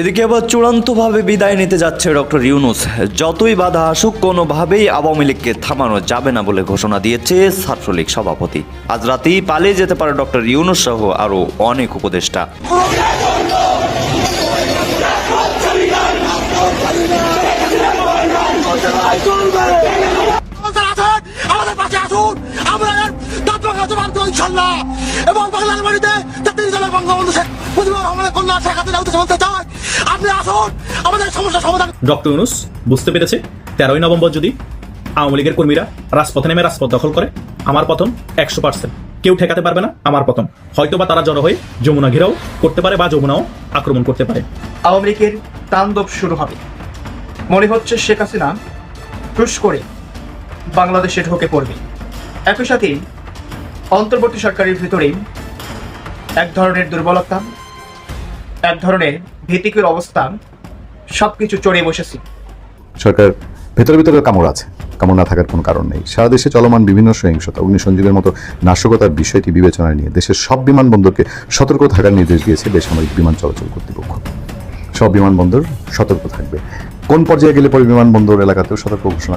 এদিকে আবার চূড়ান্তভাবে বিদায় নিতে যাচ্ছে ডক্টর ইউনুস। যতই বাধা আসুক, কোনোভাবেই আওয়ামী লীগকে থামানো যাবে না বলে ঘোষণা দিয়েছে ছাত্রলীগ সভাপতি। আজ রাতেই পালিয়ে যেতে পারে ডক্টর ইউনুস সহ আরও অনেক উপদেষ্টা। আমরা এর তাৎপর্য ইনশাল্লাহ এবং বাংলার বাড়িতে জাতির জলের বঙ্গবন্ধু শেখ মুজিবুর রহমানের কন্যা শেখ হাসিনা উদ্দেশ্যে বলতে চাই আপনি আসুন আমাদের সমস্যা সমাধান ডক্টর ইউনুস বুঝতে পেরেছে? তেরোই নভেম্বর যদি আওয়ামী লীগের কর্মীরা রাজপথে নেমে রাজপথ দখল করে আমার পতন একশো পার্সেন্ট। কেউ ঠেকাতে পারবে না আমার পতন। হয়তোবা তারা জড়ো হয়ে যমুনা ঘেরাও করতে পারে বা যমুনাও আক্রমণ করতে পারে। আওয়ামী লীগের তাণ্ডব শুরু হবে। মনে হচ্ছে শেখ হাসিনা টুস করে বাংলাদেশে ঢুকে পড়বে। একই সাথে অন্তর্বর্তী সরকারের ভিতরে এক ধরনের দুর্বলতা, এক ধরনের ভীতিকর অবস্থা, সবকিছু চড়ে বসেছি। সরকার ভেতরে ভেতরে কামড় আছে। কামড় না থাকার কোনো কারণ নেই। সারা দেশে চলমান বিভিন্ন সহিংসতা, অগ্নিসংযোগের মতো নাশকতার বিষয়টি বিবেচনায় নিয়ে দেশের সব বিমানবন্দরকে সতর্ক থাকার নির্দেশ দিয়েছে বেসামরিক বিমান চলাচল কর্তৃপক্ষ। সব বিমানবন্দর সতর্ক থাকবে। কোন পর্যায়ে গেলে পরে বিমানবন্দর এলাকাতেও সতর্ক ঘোষণা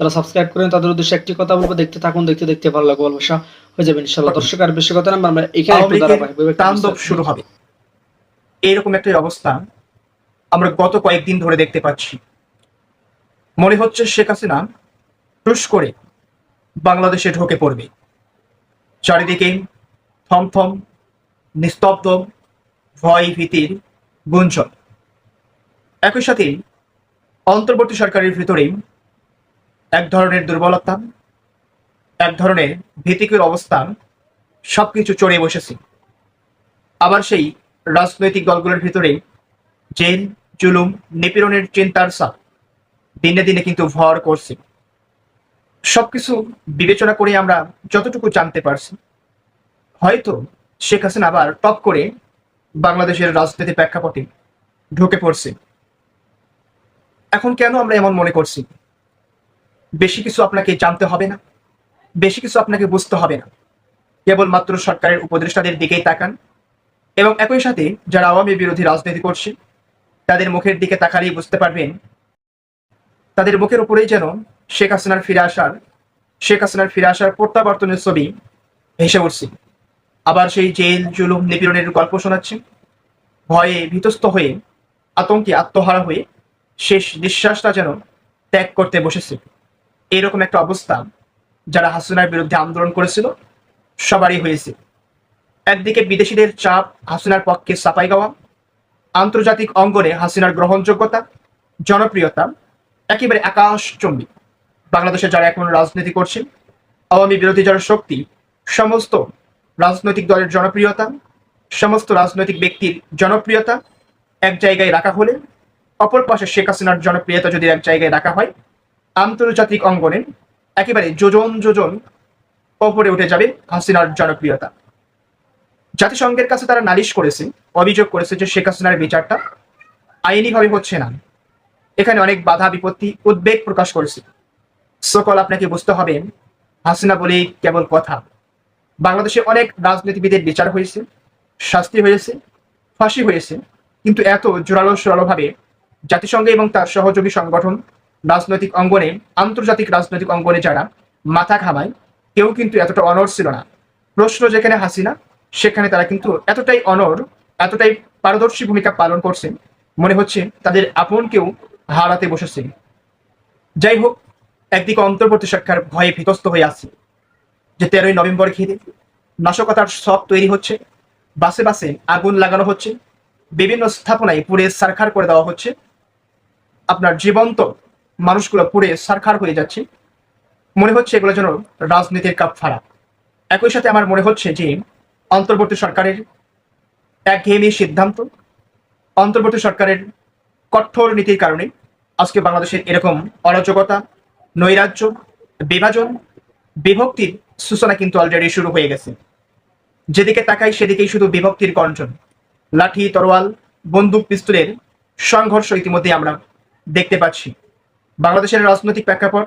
যারা সাবস্ক্রাইব করেন তাদের উদ্দেশ্যে একটি কথা বলব দেখতে থাকুন দেখতে দেখতে ভালো লাগবে ভালোবাসা হয়ে যাবে ইনশাল্লাহ দর্শক আর বেশি কথা না আমরা এখানে একটু তাণ্ডব শুরু হবে। এইরকম একটা অবস্থা আমরা গত কয়েকদিন ধরে দেখতে পাচ্ছি। মনে হচ্ছে শেখ হাসিনা টুস করে বাংলাদেশে ঢোকে পড়বে। চারিদিকে থমথম নিস্তব্ধ ভয় ভীতির গুঞ্জন। একই সাথে অন্তর্বর্তী সরকারের ভিতরে এক ধরনের দুর্বলতা, এক ধরনের ভীতিকর অবস্থা সবকিছু চড়িয়ে বসেছে। আবার সেই রাজনৈতিক দলগুলোর ভিতরে জেল, জুলুম, নিপীড়নের চিন্তার সাপ দিনে দিনে কিন্তু ভর করছে। সবকিছু বিবেচনা করে আমরা যতটুকু জানতে পারছি, হয়তো শেখ হাসিনা আবার টপ করে বাংলাদেশের রাজনীতি প্রেক্ষাপটে ঢুকে পড়ছে। এখন কেন আমরা এমন মনে করছি? বেশি কিছু আপনাকে জানতে হবে না, বেশি কিছু আপনাকে বুঝতে হবে না। কেবলমাত্র সরকারের উপদেষ্টাদের দিকেই তাকান এবং একই সাথে যারা আওয়ামী বিরোধী রাজনীতি করছে, তাদের মুখের দিকে তাকালেই বুঝতে পারবেন, তাদের মুখের উপরেই যেন শেখ হাসিনার ফিরে আসার, শেখ হাসিনার ফিরে আসার প্রত্যাবর্তনের ছবি ভেসে উঠছে। আবার সেই জেল, জুলুম, নিপীড়নের গল্প শোনাচ্ছে ভয়ে ভীতস্ত হয়ে, আতঙ্কে আত্মহারা হয়ে শেষ নিঃশ্বাসটা যেন ত্যাগ করতে বসেছে। এরকম একটা অবস্থা যারা হাসিনার বিরুদ্ধে আন্দোলন করেছিল, সবারই হয়েছে। একদিকে বিদেশিদের চাপ হাসিনার পক্ষে সাফাই গাওয়া, আন্তর্জাতিক অঙ্গনে হাসিনার গ্রহণযোগ্যতা, জনপ্রিয়তা, একেবারে আকাশচম্বী। বাংলাদেশে যারা এখন রাজনীতি করছেন, আওয়ামী বিরোধী যারা শক্তি, সমস্ত রাজনৈতিক দলের জনপ্রিয়তা, সমস্ত রাজনৈতিক ব্যক্তির জনপ্রিয়তা এক জায়গায় রাখা হলে, অপর পাশে শেখ হাসিনার জনপ্রিয়তা যদি এক জায়গায় রাখা হয় আন্তর্জাতিক অঙ্গনে একেবারে যোজন যোজন ওপরে উঠে যাবে হাসিনার জনপ্রিয়তা। জাতিসংঘের কাছে তারা নালিশ করেছে, অভিযোগ করেছে যে শেখ হাসিনার বিচারটা আইনিভাবে হচ্ছে না। এখানে অনেক বাধা, বিপত্তি, উদ্বেগ প্রকাশ করেছে। সকল আপনাকে বুঝতে হবে, হাসিনা বলেই কেবল কথা। বাংলাদেশে অনেক রাজনীতিবিদের বিচার হয়েছে, শাস্তি হয়েছে, ফাঁসি হয়েছে। কিন্তু এত জোরালো সরালো ভাবে জাতিসংঘ এবং তার সহযোগী সংগঠন রাজনৈতিক অঙ্গনে, আন্তর্জাতিক রাজনৈতিক অঙ্গনে যারা মাথা ঘামায়, কেউ কিন্তু এতটা অনর ছিল না। প্রশ্ন যেখানে হাসিনা, সেখানে তারা কিন্তু এতটাই অনর এতটাই পারদর্শী ভূমিকা পালন করছেন, মনে হচ্ছে তাদের আপন কেউ হারাতে বসেছে। যাই হোক, একদিকে অন্তর্বর্তী সরকার ভয়ে ভীতস্ত হয়ে আছে যে তেরোই নভেম্বর ঘিরে নাশকতার সব তৈরি হচ্ছে, বাসে বাসে আগুন লাগানো হচ্ছে, বিভিন্ন স্থাপনায় পুড়ে সারখার করে দেওয়া হচ্ছে। আপনার জীবন্ত মানুষগুলো পুড়ে সারখার হয়ে যাচ্ছে। মনে হচ্ছে এগুলো যেন রাজনীতির কাপ ফাড়া। একই সাথে আমার মনে হচ্ছে যে অন্তর্বর্তী সরকারের একঘেয়েমি সিদ্ধান্ত, অন্তর্বর্তী সরকারের কঠোর নীতির কারণে আজকে বাংলাদেশের এরকম অরাজকতা, নৈরাজ্য, বিভাজন, বিভক্তির সূচনা কিন্তু অলরেডি শুরু হয়ে গেছে। যেদিকে তাকাই সেদিকেই শুধু বিভক্তির গর্জন লাঠি, তরোয়াল, বন্দুক, পিস্তলের সংঘর্ষ ইতিমধ্যে আমরা দেখতে পাচ্ছি। বাংলাদেশের রাজনৈতিক প্রেক্ষাপট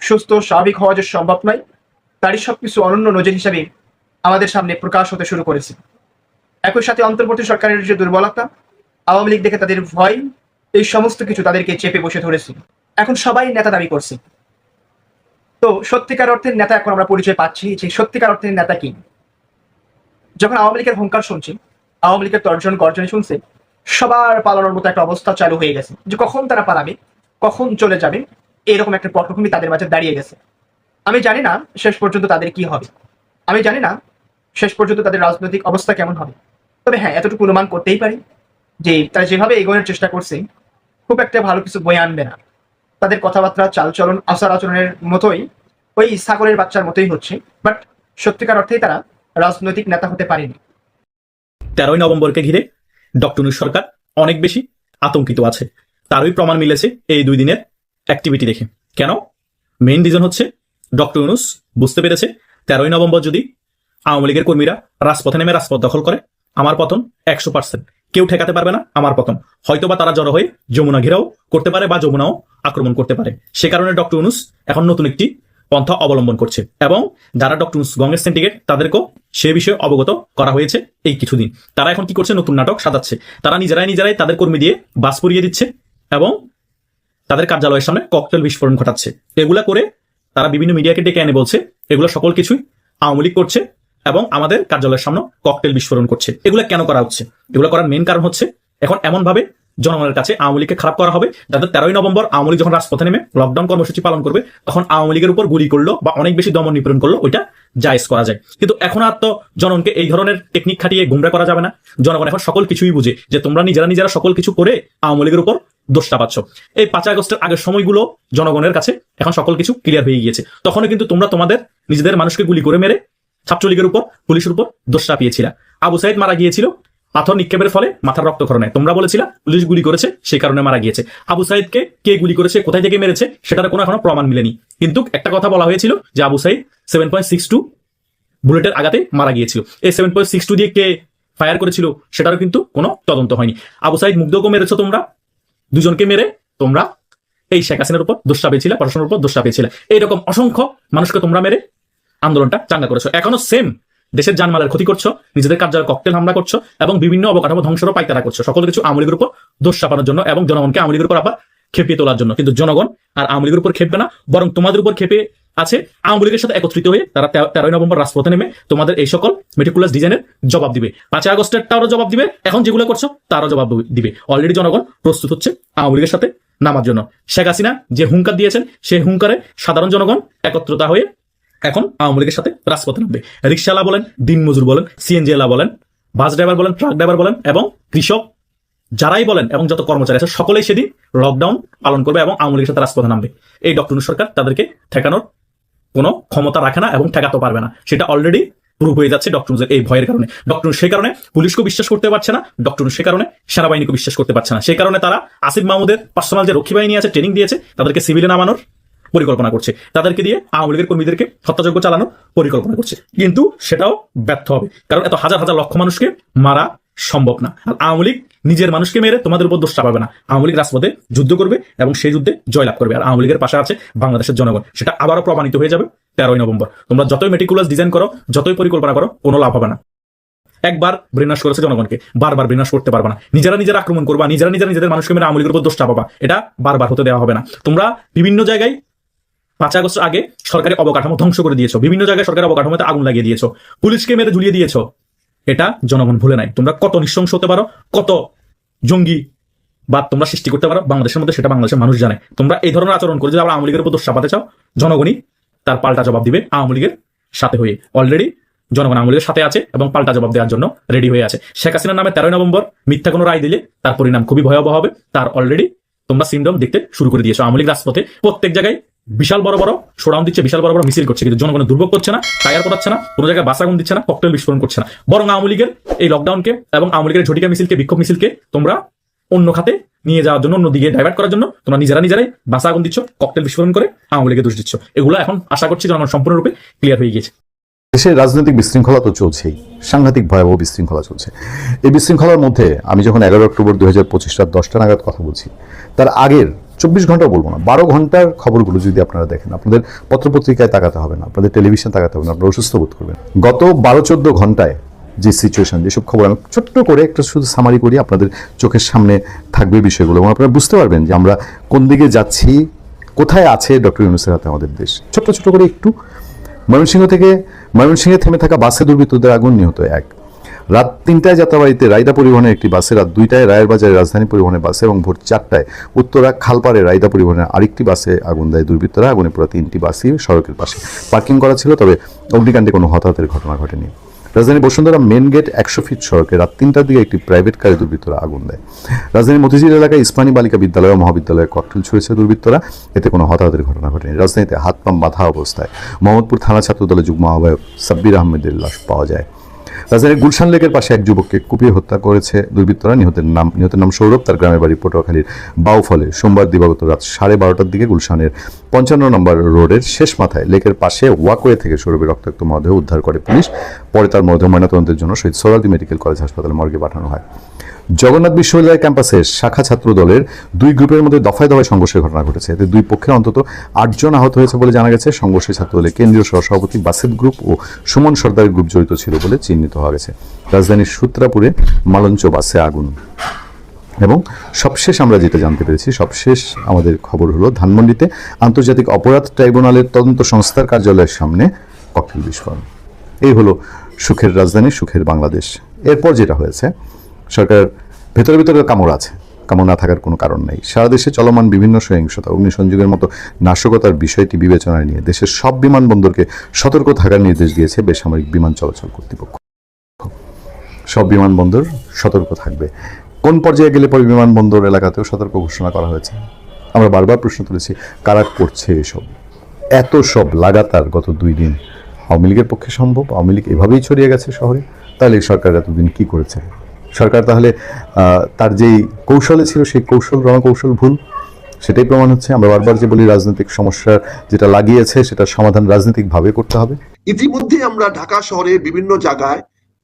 সুস্থ, স্বাভাবিক হওয়া যে সম্ভব নয়, তারই সবকিছু অনন্য নজির হিসাবে আমাদের সামনে প্রকাশ হতে শুরু করেছে। একই সাথে অন্তর্বর্তী সরকারের যে দুর্বলতা, আওয়ামী লীগ দেখে তাদের ভয়, এই সমস্ত কিছু তাদেরকে চেপে বসে ধরেছে। এখন সবাই নেতা দাবি করছে। তো সত্যিকার অর্থের নেতা এখন আমরা পরিচয় পাচ্ছি যে সত্যিকার অর্থের নেতা কি? যখন আওয়ামী লীগের হুঙ্কার শুনছি, আওয়ামী লীগের তর্জন গর্জনে শুনছে, সবার পালানোর মতো একটা অবস্থা চালু হয়ে গেছে যে কখন তারা পালাবে? কখন চলে যাবে, এরকম একটা পটভূমি তাদের মাঝে দাঁড়িয়ে গেছে। আমি জানি না শেষ পর্যন্ত তাদের কি হবে। আমি জানি না শেষ পর্যন্ত তাদের রাজনৈতিক অবস্থা কেমন হবে। তবে হ্যাঁ এতটুকু অনুমান করতেই পারি যে তারা যেভাবে এগোনোর চেষ্টা করছে, খুব একটা ভালো কিছু বয়ে আনবে না। তাদের কথাবার্তা, চালচলন, আচার আচরণের মতোই ওই সাগরের বাচ্চার মতোই হচ্ছে। বাট সত্যিকার অর্থেই তারা রাজনৈতিক নেতা হতে পারেনি। তেরোই নভেম্বরকে ঘিরে ডক্টর সরকার অনেক বেশি আতঙ্কিত আছে। তারই প্রমাণ মিলেছে এই দুই দিনের অ্যাক্টিভিটি দেখে। কেন? মেইন রিজন হচ্ছে ডক্টর ইউনুস বুঝতে পেরেছে, তেরোই নভেম্বর যদি আওয়ামী লীগের কর্মীরা রাজপথে নেমে রাজপথ দখল করে, আমার পতন একশো পার্সেন্ট কেউ ঠেকাতে পারবে না আমার পতন। হয়তোবা তারা জড়ো হয়ে যমুনা ঘেরাও করতে পারে বা যমুনাও আক্রমণ করতে পারে। সে কারণে ডক্টর ইউনুস এখন নতুন একটি পন্থা অবলম্বন করছে এবং যারা ডক্টর গঙ্গের সিন্ডিকেট তাদেরকেও সে বিষয়ে অবগত করা হয়েছে এই কিছুদিন। তারা এখন কি করছে? নতুন নাটক সাজাচ্ছে। তারা নিজেরাই নিজেরাই তাদের কর্মী দিয়ে বাস পরিয়ে দিচ্ছে। এবং তাদের কার্যালয়ের সামনে ককটেল বিস্ফোরণ ঘটাচ্ছে। এগুলা করে তারা বিভিন্ন মিডিয়াকে ডেকে এনে বলছে, এগুলো সকল কিছুই আওয়ামী লীগ করছে এবং আমাদের কার্যালয়ের সামনে ককটেল বিস্ফোরণ করছে। এগুলো কেন করা হচ্ছে? এগুলো করার মেন কারণ হচ্ছে, এখন এমন ভাবে জনগণের কাছে আওয়ামী লীগকে খারাপ করা হবে। যাতে তেরোই নভেম্বর আওয়ামী লীগ যখন রাজপথে নেমে লকডাউন কর্মসূচি পালন করবে, তখন আওয়ামী লীগের উপর গুলি করল বা অনেক বেশি দমন নিপীড়ন করল, ওইটা জায়েজ করা যায়। কিন্তু এখন আর তো জনগণকে এই ধরনের টেকনিক খাটিয়ে গুমরা করা যাবে না। জনগণ এখন সকল কিছুই বুঝে যে তোমরা নিজেরা নিজেরা সকল কিছু করে আওয়ামী লীগের উপর দোষটা পাচ্ছ। এই পাঁচ আগস্টের আগের সময়গুলো জনগণের কাছে এখন সকল কিছু ক্লিয়ার হয়ে গিয়েছে। তখনও কিন্তু তোমরা তোমাদের নিজেদের মানুষকে গুলি করে মেরে ছাত্রলীগের উপর, পুলিশের উপর দোষটা পেয়েছিল। আবু সাইদ মারা গিয়েছিল পাথর নিক্ষেপের ফলে মাথার রক্তক্ষরণে তোমরা বলেছিলা, পুলিশ গুলি করেছে, সেই কারণে মারা গিয়েছে। আবু সাইদকে কে গুলি করেছে, কোথায় থেকে মেরেছে, সেটার কোনো এখনও প্রমাণ মিলেনি। কিন্তু একটা কথা বলা হয়েছিল যে Abu Sayeed seven point six two বুলেটের আঘাতে মারা গিয়েছিল। এই সেভেন পয়েন্ট সিক্স টু দিয়ে কে ফায়ার করেছিল, সেটারও কিন্তু কোনো তদন্ত হয়নি। আবু সাইদ মুগ্ধকে মেরেছো তোমরা? দুজনকে মেরে তোমরা এই শেখ হাসিনার উপর দোষটা পেয়েছিলে প্রশাসনের উপর দোষটা পেয়েছিলে এইরকম অসংখ্য মানুষকে তোমরা মেরে আন্দোলনটা চাঙ্গা করেছ। এখনও সেম দেশের জানমালের ক্ষতি করছ, নিজেদের কার্যালয়ে ককটেল হামলা করছ এবং বিভিন্ন অবকাঠামো ধ্বংসেরও পাইতারা করছ। সকল কিছু আওয়ামী লীগের উপর দোষ চাপানোর জন্য এবং জনগণকে আওয়ামী লীগের উপর আবার খেপিয়ে তোলার জন্য। কিন্তু জনগণ আর আওয়ামী লীগের উপর খেপবে না, বরং তোমাদের উপর খেপে আছে। আওয়ামী লীগের সাথে একত্রিত হয়ে তারা তেরোই নভেম্বর রাজপথে নেমে তোমাদের এই সকল মেটিকুলাস ডিজাইনের জবাব দিবে। পাঁচই আগস্টের তারও জবাব দিবে। এখন যেগুলো করছ, তারও জবাব দিবে অলরেডি জনগণ প্রস্তুত হচ্ছে আওয়ামী লীগের সাথে নামার জন্য। শেখ হাসিনা যে হুঙ্কার দিয়েছেন, সেই হুঙ্কারে সাধারণ জনগণ একত্রতা হয়ে এখন আওয়ামী লীগের সাথে রাজপথে নামবে। রিক্সাওয়ালা বলেন, দিনমজুর বলেন, সিএনজিওয়ালা বলেন, বাস ড্রাইভার বলেন, ট্রাক ড্রাইভার বলেন এবং কৃষক যারাই বলেন এবং যত কর্মচারী আছে, সকলেই সেদিন লকডাউন পালন করবে এবং আওয়ামী লীগের সাথে রাজপথে নামবে। এই ডক্টর সরকার তাদেরকে ঠেকানোর কোনো ক্ষমতা রাখে না এবং ঠেকাতে পারবে না। সেটা অলরেডি প্রুভ হয়ে যাচ্ছে ডক্টর এই ভয়ের কারণে। ডক্টর সেই কারণে পুলিশকে বিশ্বাস করতে পারছে না, ডক্টর সে কারণে সেনাবাহিনীকে বিশ্বাস করতে পারছে না। সেই কারণে তারা আসিফ মাহমুদের পার্সোনাল যে রক্ষী বাহিনী আছে ট্রেনিং দিয়েছে, তাদেরকে সিভিলে নামানোর পরিকল্পনা করছে। তাদেরকে দিয়ে আওয়ামী লীগের কর্মীদেরকে হত্যাযোগ্য চালানোর পরিকল্পনা করছে। কিন্তু সেটাও ব্যর্থ হবে। কারণ এত হাজার হাজার লক্ষ মানুষকে মারা সম্ভব না। আর আওয়ামী লীগ নিজের মানুষকে মেরে তোমাদের উপর দোষ চাপাবে না। আওয়ামী লীগ রাজপথে যুদ্ধ করবে এবং সেই যুদ্ধে জয়লাভ করবে। আর আওয়ামী লীগের পাশে আছে বাংলাদেশের জনগণ। সেটা আবারও প্রমাণিত হয়ে যাবে তেরোই নভেম্বর। তোমরা যতই মেটিকুলাস ডিজাইন করো, যতই পরিকল্পনা করো, কোনো লাভ হবে না। একবার বিনাশ করেছে জনগণকে। বারবার বিনাশ করতে পারবে না। নিজেরা নিজেরা আক্রমণ করবা, নিজেরা নিজেরা নিজেদের মানুষকে মেরে আওয়ামী লীগের উপর দোষ চাপাবা। এটা বারবার হতে দেওয়া হবে না। তোমরা বিভিন্ন জায়গায় পাঁচ আগস্ট আগে সরকারি অবকাঠামো ধ্বংস করে দিয়েছ। বিভিন্ন জায়গায় সরকারি অবকাঠামোতে আগুন লাগিয়ে দিয়েছ। পুলিশকে মেরে ঝুলিয়ে দিয়েছ। এটা জনগণ ভুলে নাই। তোমরা কত নৃশংস হতে পারো, কত জঙ্গি বা তোমরা সৃষ্টি করতে পারো, বাংলাদেশের মধ্যে সেটা বাংলাদেশের মানুষ জানে। তোমরা এই ধরনের আচরণ করে যদি আবার আওয়ামী লীগের উপর দোষ চাপাতে চাও, জনগণই তার পাল্টা জবাব দিবে আওয়ামী লীগের সাথে হয়ে। অলরেডি জনগণ আমলের সাথে আছে এবং পাল্টা জবাব দেওয়ার জন্য রেডি হয়ে আছে। শেখ হাসিনার নামে তেরোই নভেম্বর মিথ্যা কোনো রায় দিলে তার পরিণাম খুবই ভয়াবহ হবে। তার অলরেডি তোমরা সিন্ডম দেখতে শুরু করে দিয়েছ। আওয়ামী লীগ রাজপথে প্রত্যেক জায়গায় বিশাল বড় বড় শোডাউন দিচ্ছে, বিশাল বড় বড় মিছিল করছে, কিন্তু জনগণের দুর্ভোগ করছে না, টায়ার পড়াচ্ছে না, কোনো জায়গায় বাসাগুন দিচ্ছে না ককটেল বিস্ফোরণ করছে না। বরং আওয়ামী লীগের এই লকডাউনকে এবং আওয়ামী লীগের ঝটিকা মিছিলকে, বিক্ষোভ মিছিলকে তোমরা অন্য খাতে নিয়ে যাওয়ার জন্য অন্যদিকে ডাইভার্ট করার জন্য, তোমরা নিজেরা নিজেরাই বাসা আগুন দিচ্ছ ককটেল বিস্ফোরণ করে আওয়ামী লীগের দোষ দিচ্ছ। এগুলো এখন আশা করছি জনগণ সম্পূর্ণরূপে ক্লিয়ার হয়ে গিয়েছে। দেশের রাজনৈতিক বিশৃঙ্খলা তো চলছেই, সাংঘাতিক ভয়াবহ বিশৃঙ্খলা চলছে। এই বিশৃঙ্খলার মধ্যে আমি যখন এগারো অক্টোবর দু হাজার পঁচিশ রাত দশটা নাগাদ কথা বলছি, তার আগের চব্বিশ ঘণ্টা বলব না, বারো ঘণ্টার খবরগুলো যদি আপনারা দেখেন, আপনাদের পত্রপত্রিকায় তাকাতে হবে না, আপনাদের টেলিভিশন তাকাতে হবে না, আপনারা অসুস্থ বোধ করবেন। গত বারো চোদ্দ ঘন্টায় যে সিচুয়েশন যেসব খবর আমি ছোট্ট করে একটা শুধু সামারি করি, আপনাদের চোখের সামনে থাকবে বিষয়গুলো এবং আপনারা বুঝতে পারবেন যে আমরা কোন দিকে যাচ্ছি, কোথায় আছে ডক্টর ইউনুসের হাতে আমাদের দেশ। ছোট্ট ছোট করে একটু, ময়মনসিংহ থেকে, ময়মনসিংহে থেমে থাকা বাসে দুর্বৃত্তদের আগুন নিহত এক। রাত তিনটায় যাত্রাবাড়িতে রায়দা পরিবহনের একটি বাসে, রাত দুইটায় রায়ের বাজারে রাজধানী পরিবহনের বাসে এবং ভোর চারটায় উত্তরা খালপাড়ে রায়দা পরিবহনের আরেকটি বাসে আগুন দেয় দুর্বৃত্তরা। আগুনে পুরো তিনটি বাসই সড়কের পাশে পার্কিং করা ছিল, তবে অগ্নিকাণ্ডে কোনো হতাহতের ঘটনা ঘটেনি। রাজধানী বসুন্ধরা মেন গেট একশো ফিট সড়কে রাত তিনটার দিকে একটি প্রাইভেট কারে দুর্বৃত্তরা আগুন দেয়। রাজধানীর মতিঝিল এলাকায় ইসমানী বালিকা বিদ্যালয় ও মহাবিদ্যালয়ে ককটেল ছুঁড়েছে দুর্বৃত্তরা। এতে কোনো হতাহতের ঘটনা ঘটেনি। রাজধানীতে হাত পাম্প বাঁধা অবস্থায় মোহাম্মদপুর থানা ছাত্র দলের যুগ্ম আহ্বায়ক সাব্বির আহমেদের লাশ পাওয়া যায়। রাজধানীর গুলশান লেকের পাশে এক যুবককে কুপিয়ে হত্যা করেছে দুর্বৃত্তরা। নিহতের নাম নিহতের নাম সৌরভ, তার গ্রামের বাড়ি পটুয়াখালীর বাউফলে। সোমবার দিবাগত রাত সাড়ে বারোটার দিকে গুলশানের পঞ্চান্ন নম্বর রোডের শেষ মাথায় লেকের পাশে ওয়াকওয়ে থেকে সৌরভের রক্তাক্ত মরদেহ উদ্ধার করে পুলিশ। পরে তার মরদেহ ময়নাতদন্তের জন্য শহীদ সোহরাদি মেডিকেল কলেজ হাসপাতালে মর্গে পাঠানো হয়। জগন্নাথ বিশ্ববিদ্যালয় ক্যাম্পাসের শাখা ছাত্র দলের দুই গ্রুপের মধ্যে দফায় দফায় সংঘর্ষের ঘটনা ঘটেছে। এতে দুই পক্ষের অন্তত আটজন আহত হয়েছে বলে জানা গেছে। সংঘর্ষে ছাত্র দলের কেন্দ্রীয় সহসভাপতি বাসেদ গ্রুপ ও সুমন সর্দারের গ্রুপ জড়িত ছিল বলে চিহ্নিত হওয়া গেছে। রাজধানীর সূত্রাপুরে মালঞ্চ বাসে আগুন। এবং সবশেষ আমরা যেটা জানতে পেরেছি, সবশেষ আমাদের খবর হলো, ধানমন্ডিতে আন্তর্জাতিক অপরাধ ট্রাইব্যুনালের তদন্ত সংস্থার কার্যালয়ের সামনে ককটেল বিস্ফোরণ। এই হলো সুখের রাজধানী, সুখের বাংলাদেশ। এরপর যেটা হয়েছে সরকার ভেতরে ভেতরে কামড় আছে। কামড় না থাকার কোনো কারণ নেই। সারা দেশে চলমান বিভিন্ন সহিংসতা, অগ্নিসংযোগের মতো নাশকতার বিষয়টি বিবেচনায় নিয়ে দেশের সব বিমানবন্দরকে সতর্ক থাকার নির্দেশ দিয়েছে বেসামরিক বিমান চলাচল কর্তৃপক্ষ। সব বিমানবন্দর সতর্ক থাকবে। কোন পর্যায়ে গেলে পরে বিমানবন্দর এলাকাতেও সতর্ক ঘোষণা করা হয়েছে? আমরা বারবার প্রশ্ন তুলেছি, কারা করছে এসব? এত সব লাগাতার গত দুই দিন আওয়ামী লীগের পক্ষে সম্ভব? আওয়ামী লীগ এভাবেই ছড়িয়ে গেছে শহরে? তাহলে সরকার এতদিন কি করেছে? সরকার তাহলে তার যেই কৌশলে ছিল সেই কৌশল, রণকৌশল ভুল। সেটাই প্রমাণ হচ্ছে। আমরা বারবার যে বলি রাজনৈতিক সমস্যার যেটা লাগিয়েছে সেটা সমাধান রাজনৈতিকভাবে করতে হবে। ইতিমধ্যে আমরা ঢাকা শহরে বিভিন্ন জায়গায়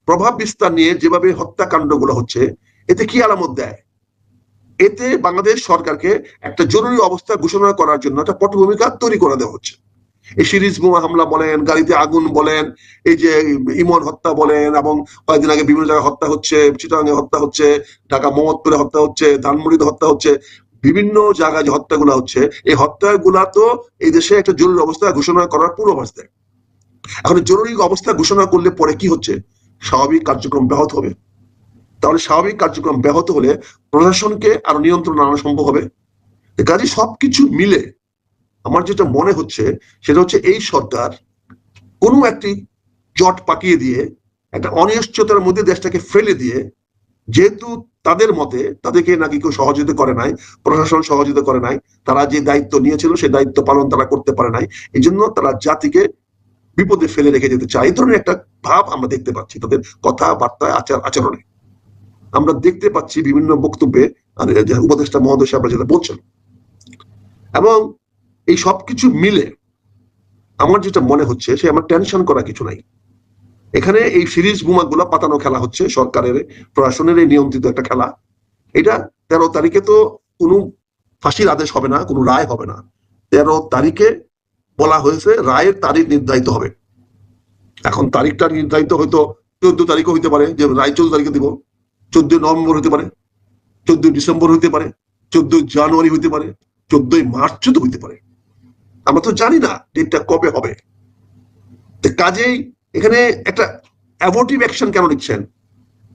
প্রভাব বিস্তার নিয়ে যেভাবে হত্যাকাণ্ডগুলো হচ্ছে, এতে কি আলামত দেয়? এতে বাংলাদেশ সরকারকে একটা জরুরি অবস্থা ঘোষণা করার জন্য একটা পটভূমিকা তৈরি করে দেওয়া হচ্ছে। এই সিরিজ বোমা হামলা বলেন, গাড়িতে আগুন বলেন, এই যে ইমন হত্যা বলেন এবং কয়েকদিন আগে বিভিন্ন জায়গায় হত্যা হচ্ছে চিটাঙ্গে হত্যা হচ্ছে, ঢাকা মোহাম্মদপুরে হত্যা হচ্ছে, ধানমন্ডিতে হত্যা হচ্ছে, বিভিন্ন জায়গায় যে হত্যাগুলো হচ্ছে, এই হত্যাগুলা তো এই দেশে একটা জরুরি অবস্থা ঘোষণা করার পূর্বাভাস। দেয় এখন জরুরি অবস্থা ঘোষণা করলে পরে কি হচ্ছে? স্বাভাবিক কার্যক্রম ব্যাহত হবে। তাহলে স্বাভাবিক কার্যক্রম ব্যাহত হলে প্রশাসনকে আরও নিয়ন্ত্রণ আনা সম্ভব হবে। কাজে সবকিছু মিলে আমার যেটা মনে হচ্ছে সেটা হচ্ছে এই সরকার কোনো একটি জট পাকিয়ে দিয়ে, একটা অনিশ্চয়তার মধ্যে দেশটাকে ফেলে দিয়ে, যেহেতু তাদের মতে তাদেরকে নাকি কেউ সহযোগিতা করে নাই, প্রশাসন সহযোগিতা করে নাই, তারা যে দায়িত্ব নিয়েছিল সেই দায়িত্ব পালন তারা করতে পারে নাই এই জন্য তারা জাতিকে বিপদে ফেলে রেখে যেতে চায়। এই ধরনের একটা ভাব আমরা দেখতে পাচ্ছি তাদের কথাবার্তায় আচার, আচরণে। আমরা দেখতে পাচ্ছি বিভিন্ন বক্তব্যে উপদেষ্টা মহোদয় সাহেবরা যেটা বলছেন। এবং এই সবকিছু মিলে আমার যেটা মনে হচ্ছে, সে আমার টেনশন করা কিছু নাই। এখানে এই সিরিজ বোমাগুলো পাতানো খেলা হচ্ছে, সরকারের প্রশাসনের এই নিয়ন্ত্রিত একটা খেলা। এটা তেরো তারিখে তো কোনো ফাঁসির আদেশ হবে না, কোনো রায় হবে না। তেরো তারিখে বলা হয়েছে, রায়ের তারিখ নির্ধারিত হবে। এখন তারিখটা নির্ধারিত হয়তো চোদ্দ তারিখও হইতে পারে, যে রায় চোদ্দ তারিখে দিব। চোদ্দ নভেম্বর হতে পারে, চোদ্দ ডিসেম্বর হইতে পারে, চোদ্দ জানুয়ারি হইতে পারে, চোদ্দই মার্চও তো হইতে পারে। আমরা তো জানি না ডেটটা কবে হবে। কাজেই এখানে একটা অ্যাভোটিভ অ্যাকশন কেন নিচ্ছেন?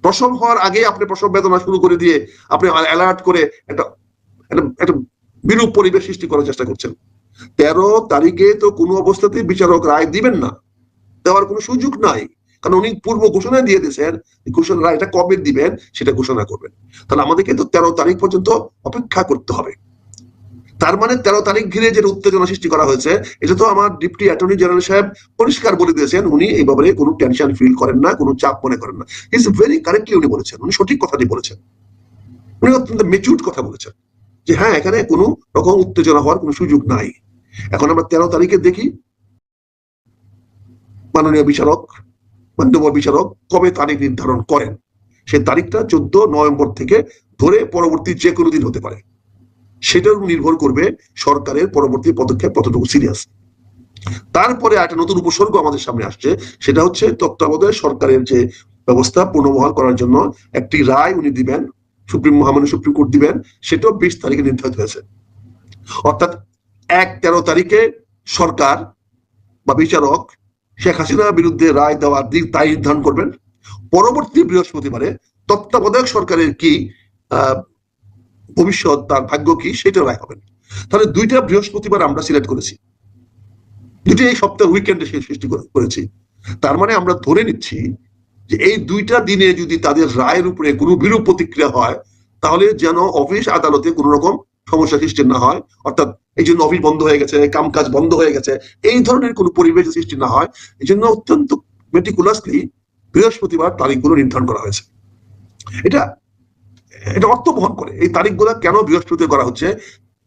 প্রসব হওয়ার আগে আপনি প্রসব বেদনা শুরু করে দিয়ে আপনি অ্যালার্ট করে একটা একটা বিরূপ পরিবেশ সৃষ্টি করার চেষ্টা করছেন। তেরো তারিখে তো কোনো অবস্থাতেই বিচারক রায় দিবেন না। দেওয়ার কোনো সুযোগ নাই। কারণ উনি পূর্ব ঘোষণা দিয়ে দিয়েছেন ঘোষণা এটা কবে দিবেন সেটা ঘোষণা করবেন। তাহলে আমাদেরকে তো তেরো তারিখ পর্যন্ত অপেক্ষা করতে হবে। তার মানে তেরো তারিখ ঘিরে যে উত্তেজনা সৃষ্টি করা হয়েছে, এটা তো আমার ডিপটি অ্যাটর্নি জেনারেল সাহেব পরিষ্কার বলে দিয়েছেন, উনি এই ব্যাপারে কোনো টেনশন ফিল করেন না, কোনো চাপ মনে করেন না। ইজ ভেরি কারেক্টলি উনি বলেছেন, উনি সঠিক কথাটি বলেছেন। উনি অত্যন্ত মেচুর কথা বলেছেন, যে হ্যাঁ এখানে কোনো রকম উত্তেজনা হওয়ার কোনো সুযোগ নাই। এখন আমরা তেরো তারিখে দেখি, মাননীয় বিচারক, মান্যবর বিচারক কবে তারিখ নির্ধারণ করেন? সেই তারিখটা চোদ্দ নভেম্বর থেকে ধরে পরবর্তী যে কোনো দিন হতে পারে। সেটার নির্ভর করবে সরকারের পরবর্তী পদক্ষেপ কতটুকু সিরিয়াস তারপরে একটা নতুন উপসর্গ আমাদের সামনে আসছে, সেটা হচ্ছে তত্ত্বাবধায়ক সরকারের যে ব্যবস্থা পুনর্বহাল করার জন্য একটি রায় উনি দিবেন, সুপ্রিম মহামান্য সুপ্রিম কোর্ট দিবেন, সেটাও বিশ তারিখে নির্ধারিত হয়েছে। অর্থাৎ এক তেরো তারিখে সরকার বা বিচারক শেখ হাসিনার বিরুদ্ধে রায় দেওয়ার দিক তাই নির্ধারণ করবেন। পরবর্তী বৃহস্পতিবারে তত্ত্বাবধায়ক সরকারের কি ভবিষ্যৎ তার ভাগ্য কি সেটা রায় হবেন তাহলে দুইটা বৃহস্পতিবার আমরা সিলেক্ট করেছি। দুইটা এই সপ্তাহ উইকেন্ডে সে সৃষ্টি করেছি। তার মানে আমরা ধরে নিচ্ছি যে এই দুইটা দিনে যদি তাদের রায়ের উপরে কোনো বিরূপ প্রতিক্রিয়া হয়, তাহলে যেন অফিস আদালতে কোনো রকম সমস্যা সৃষ্টি না হয়। অর্থাৎ এই জন্য অফিস বন্ধ হয়ে গেছে, কামকাজ বন্ধ হয়ে গেছে, এই ধরনের কোনো পরিবেশ সৃষ্টি না হয়। এই জন্য অত্যন্ত মেটিকুলাসলি বৃহস্পতিবার তারিখগুলো নির্ধারণ করা হয়েছে। এটা এটা অর্থ বহন করে। এই তারিখগুলো কেন বৃহস্পতি করা হচ্ছে?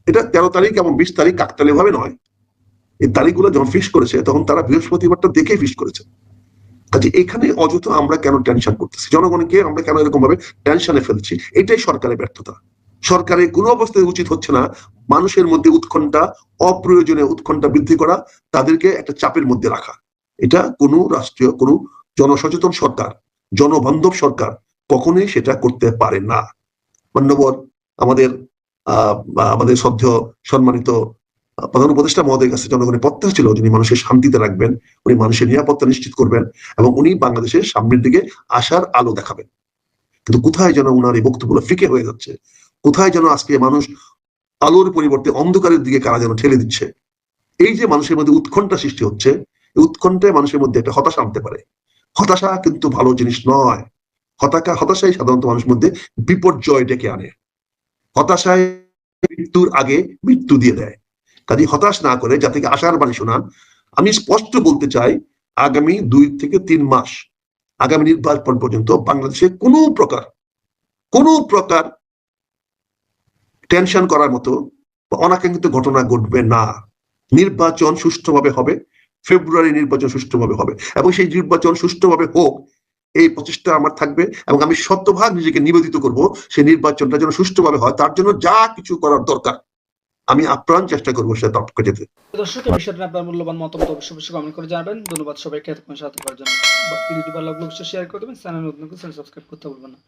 এটা তেরো তারিখ এবং বিশ তারিখ কাকতালি ভাবে নয়। এই তারিখগুলো যখন ফিক্স করেছে, তখন তারা বৃহস্পতিবারটা দেখে ফিক্স করেছে। কাজে এখানে অযথা আমরা কেন টেনশন করতেছি? জনগণকে আমরা কেন এরকম ভাবে টেনশনে ফেলছি? এটাই সরকারের ব্যর্থতা। সরকারের কোনো অবস্থায় উচিত হচ্ছে না মানুষের মধ্যে উৎকণ্ঠা, অপ্রয়োজনীয় উৎকণ্ঠা বৃদ্ধি করা, তাদেরকে একটা চাপের মধ্যে রাখা। এটা কোনো রাষ্ট্রীয়, কোনো জনসচেতন সরকার, জনবান্ধব সরকার কখনোই সেটা করতে পারে না। মান্যবর আমাদের আমাদের সদ্য সম্মানিত প্রধান উপদেষ্টা মহোদয়ের কাছে জনগণের প্রত্যাশা ছিল যিনি মানুষের শান্তিতে রাখবেন, উনি মানুষের নিরাপত্তা নিশ্চিত করবেন এবং উনি বাংলাদেশের সামনের দিকে আসার আলো দেখাবেন। কিন্তু কোথায় যেন উনার এই বক্তব্যগুলো ফিকে হয়ে যাচ্ছে? কোথায় যেন আজকে মানুষ আলোর পরিবর্তে অন্ধকারের দিকে কারা যেন ঠেলে দিচ্ছে? এই যে মানুষের মধ্যে উৎকণ্ঠা সৃষ্টি হচ্ছে, এই উৎকণ্ঠায় মানুষের মধ্যে একটা হতাশা আনতে পারে। হতাশা কিন্তু ভালো জিনিস নয়। হতাশা হতাশাই সাধারণত মানুষের মধ্যে বিপর্যয় ডেকে আনে। হতাশায় মৃত্যুর আগে মৃত্যু দিয়ে দেয়। কাজে হতাশ না করে যাতে আশার বাণী শোনান, আমি স্পষ্ট বলতে চাই, আগামী দুই থেকে তিন মাস, আগামী নির্বাচন পর্যন্ত বাংলাদেশে কোনো প্রকার কোনো প্রকার টেনশন করার মতো বা অনাকাঙ্ক্ষিত ঘটনা ঘটবে না। নির্বাচন সুষ্ঠুভাবে হবে ফেব্রুয়ারি নির্বাচন সুষ্ঠুভাবে হবে এবং সেই নির্বাচন সুষ্ঠুভাবে হোক এই প্রচেষ্টা আমার থাকবে এবং আমি শতভাগ নিজেকে নিবেদিত করব সেই নির্বাচনটা যেন সুষ্ঠুভাবে হয়, তার জন্য যা কিছু করার দরকার। আমি আপ্রাণ চেষ্টা করব সেটা তৎপর যেতে। দর্শক এই বিষয়টা আপনার মূল্যবান মতামত অবশ্যই অবশ্যই কমেন্ট করে জানাবেন। ধন্যবাদ সবাইকে এতক্ষণ সাথে করার জন্য। ভিডিওটি ভালো লাগলে অবশ্যই শেয়ার করে দেবেন। চ্যানেল নতুন করে সাবস্ক্রাইব করতে ভুলবেন না।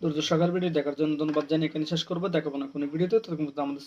দ্রুত সকাল ভিডিও দেখার জন্য ধন্যবাদ জানিয়ে এখানে শেষ করব। দেখাবো না কোনো ভিডিওতে। পর্যন্ত আমাদের